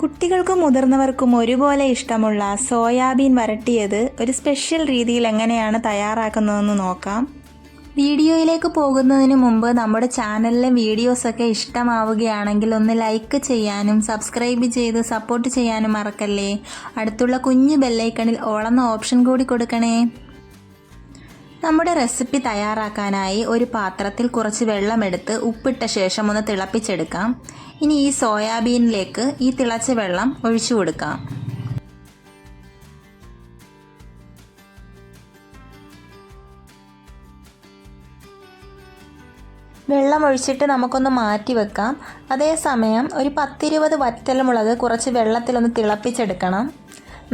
കുട്ടികൾക്കും മുതിർന്നവർക്കും ഒരുപോലെ ഇഷ്ടമുള്ള സോയാബീൻ വരട്ടിയത് ഒരു സ്പെഷ്യൽ രീതിയിൽ എങ്ങനെയാണ് തയ്യാറാക്കുന്നതെന്ന് നോക്കാം. വീഡിയോയിലേക്ക് പോകുന്നതിന് മുമ്പ് നമ്മുടെ ചാനലിലെ വീഡിയോസൊക്കെ ഇഷ്ടമാവുകയാണെങ്കിൽ ഒന്ന് ലൈക്ക് ചെയ്യാനും സബ്സ്ക്രൈബ് ചെയ്ത് സപ്പോർട്ട് ചെയ്യാനും മറക്കല്ലേ? അടുത്തുള്ള കുഞ്ഞു ബെല്ലൈക്കണിൽ ഓളെന്ന ഓപ്ഷൻ കൂടി കൊടുക്കണേ. നമ്മുടെ റെസിപ്പി തയ്യാറാക്കാനായി ഒരു പാത്രത്തിൽ കുറച്ച് വെള്ളമെടുത്ത് ഉപ്പിട്ട ശേഷം ഒന്ന് തിളപ്പിച്ചെടുക്കാം. ഇനി ഈ സോയാബീനിലേക്ക് ഈ തിളച്ച വെള്ളം ഒഴിച്ചു കൊടുക്കാം. വെള്ളം ഒഴിച്ചിട്ട് നമുക്കൊന്ന് മാറ്റി വെക്കാം. അതേസമയം ഒരു പത്തിരുപത് വറ്റൽമുളക് കുറച്ച് വെള്ളത്തിലൊന്ന് തിളപ്പിച്ചെടുക്കണം.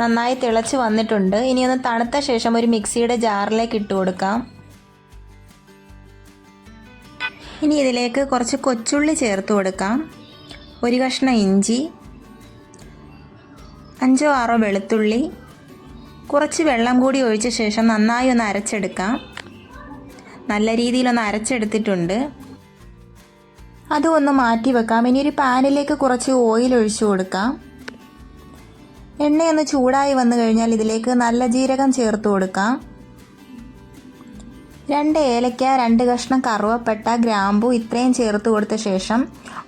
നന്നായി തിളച്ച് വന്നിട്ടുണ്ട്. ഇനി ഒന്ന് തണുത്ത ശേഷം ഒരു മിക്സിയുടെ ജാറിലേക്ക് ഇട്ട് കൊടുക്കാം. ഇനി ഇതിലേക്ക് കുറച്ച് കൊച്ചുള്ളി ചേർത്ത് കൊടുക്കാം. ഒരു കഷ്ണം ഇഞ്ചി അഞ്ചോ ആറോ വെളുത്തുള്ളി കുറച്ച് വെള്ളം കൂടി ഒഴിച്ച ശേഷം നന്നായി ഒന്ന് അരച്ചെടുക്കാം. നല്ല രീതിയിലൊന്ന് അരച്ചെടുത്തിട്ടുണ്ട്. അതും ഒന്ന് മാറ്റി വെക്കാം. ഇനി ഒരു പാനിലേക്ക് കുറച്ച് ഓയിൽ ഒഴിച്ചു കൊടുക്കാം. എണ്ണയൊന്ന് ചൂടായി വന്നു കഴിഞ്ഞാൽ ഇതിലേക്ക് നല്ല ജീരകം ചേർത്ത് കൊടുക്കാം. രണ്ട് ഏലയ്ക്ക രണ്ട് കഷ്ണം കറുവപ്പട്ട ഗ്രാമ്പു ഇത്രയും ചേർത്ത് കൊടുത്ത ശേഷം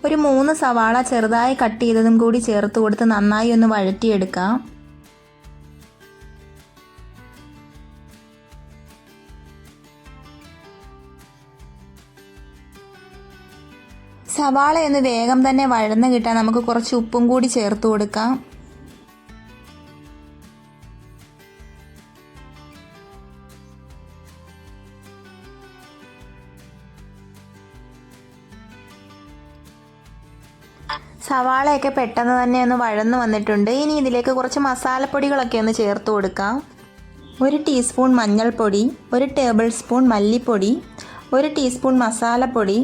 ഒരു മൂന്ന് സവാള ചെറുതായി കട്ട് ചെയ്തതും കൂടി ചേർത്ത് കൊടുത്ത് നന്നായി ഒന്ന് വഴറ്റിയെടുക്കാം. സവാള ഒന്ന് വേഗം തന്നെ വഴന്ന് കിട്ടാൻ നമുക്ക് കുറച്ച് ഉപ്പും കൂടി ചേർത്ത് കൊടുക്കാം. സവാളയൊക്കെ പെട്ടെന്ന് തന്നെ ഒന്ന് വഴന്നു വന്നിട്ടുണ്ട്. ഇനി ഇതിലേക്ക് കുറച്ച് മസാലപ്പൊടികളൊക്കെ ഒന്ന് ചേർത്ത് കൊടുക്കാം. ഒരു ടീസ്പൂൺ മഞ്ഞൾപ്പൊടി ഒരു ടേബിൾ സ്പൂൺ മല്ലിപ്പൊടി ഒരു ടീസ്പൂൺ മസാലപ്പൊടി.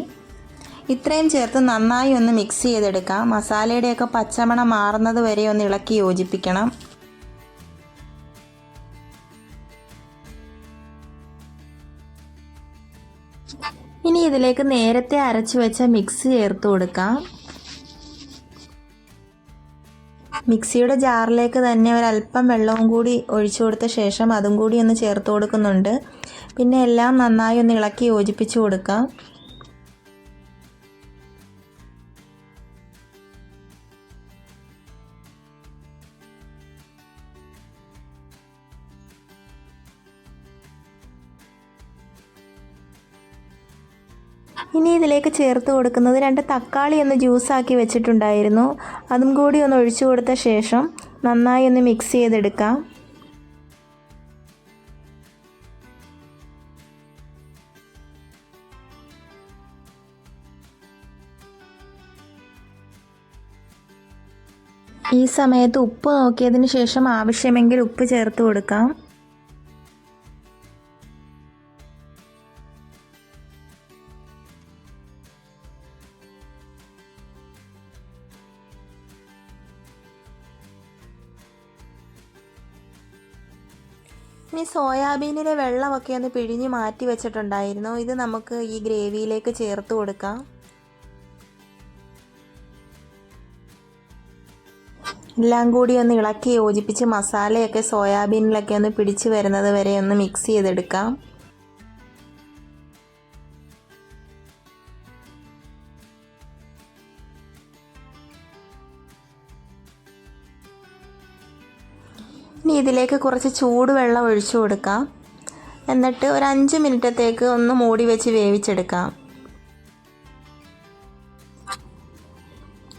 ഇത്രയും ചേർത്ത് നന്നായി ഒന്ന് മിക്സ് ചെയ്തെടുക്കാം. മസാലയുടെയൊക്കെ പച്ചമണം മാറുന്നത് വരെ ഒന്ന് ഇളക്കി യോജിപ്പിക്കണം. ഇനി ഇതിലേക്ക് നേരത്തെ അരച്ചു വെച്ച മിക്സ് ചേർത്ത് കൊടുക്കാം. മിക്സിയുടെ ജാറിലേക്ക് തന്നെ ഒരല്പം വെള്ളവും കൂടി ഒഴിച്ചു കൊടുത്ത ശേഷം അതും കൂടി ഒന്ന് ചേർത്ത് കൊടുക്കുന്നുണ്ട്. പിന്നെ എല്ലാം നന്നായി ഒന്ന് ഇളക്കി യോജിപ്പിച്ച് കൊടുക്കാം. ഇനി ഇതിലേക്ക് ചേർത്ത് കൊടുക്കുന്നത് രണ്ട് തക്കാളി ഒന്ന് ജ്യൂസാക്കി വെച്ചിട്ടുണ്ടായിരുന്നു. അതും കൂടി ഒന്ന് ഒഴിച്ചു കൊടുത്ത ശേഷം നന്നായി ഒന്ന് മിക്സ് ചെയ്തെടുക്കാം. ഈ സമയത്ത് ഉപ്പ് നോക്കിയതിന് ശേഷം ആവശ്യമെങ്കിൽ ഉപ്പ് ചേർത്ത് കൊടുക്കാം. ഇനി സോയാബീനിലെ വെള്ളമൊക്കെ ഒന്ന് പിഴിഞ്ഞ് മാറ്റി വെച്ചിട്ടുണ്ടായിരുന്നു. ഇത് നമുക്ക് ഈ ഗ്രേവിയിലേക്ക് ചേർത്ത് കൊടുക്കാം. എല്ലാം കൂടി ഒന്ന് ഇളക്കി യോജിപ്പിച്ച് മസാലയൊക്കെ സോയാബീനിലൊക്കെ ഒന്ന് പിടിച്ചു വരുന്നത് വരെ ഒന്ന് മിക്സ് ചെയ്തെടുക്കാം. ഇനി ഇതിലേക്ക് കുറച്ച് ചൂടുവെള്ളം ഒഴിച്ചു കൊടുക്കാം. എന്നിട്ട് ഒരു അഞ്ച് മിനിറ്റത്തേക്ക് ഒന്ന് മൂടി വെച്ച് വേവിച്ചെടുക്കാം.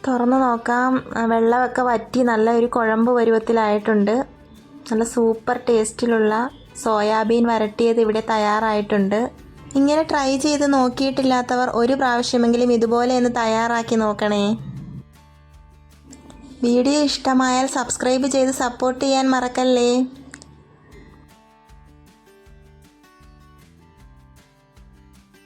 തുറന്ന് നോക്കാം. വെള്ളമൊക്കെ വറ്റി നല്ല ഒരു കുഴമ്പ് പരുവത്തിലായിട്ടുണ്ട്. നല്ല സൂപ്പർ ടേസ്റ്റിലുള്ള സോയാബീൻ വരട്ടിയത് ഇവിടെ തയ്യാറായിട്ടുണ്ട്. ഇങ്ങനെ ട്രൈ ചെയ്ത് നോക്കിയിട്ടില്ലാത്തവർ ഒരു പ്രാവശ്യമെങ്കിലും ഇതുപോലെ ഒന്ന് തയ്യാറാക്കി നോക്കണേ. വീഡിയോ ഇഷ്ടമായാൽ സബ്സ്ക്രൈബ് ചെയ്ത് സപ്പോർട്ട് ചെയ്യാൻ മറക്കല്ലേ?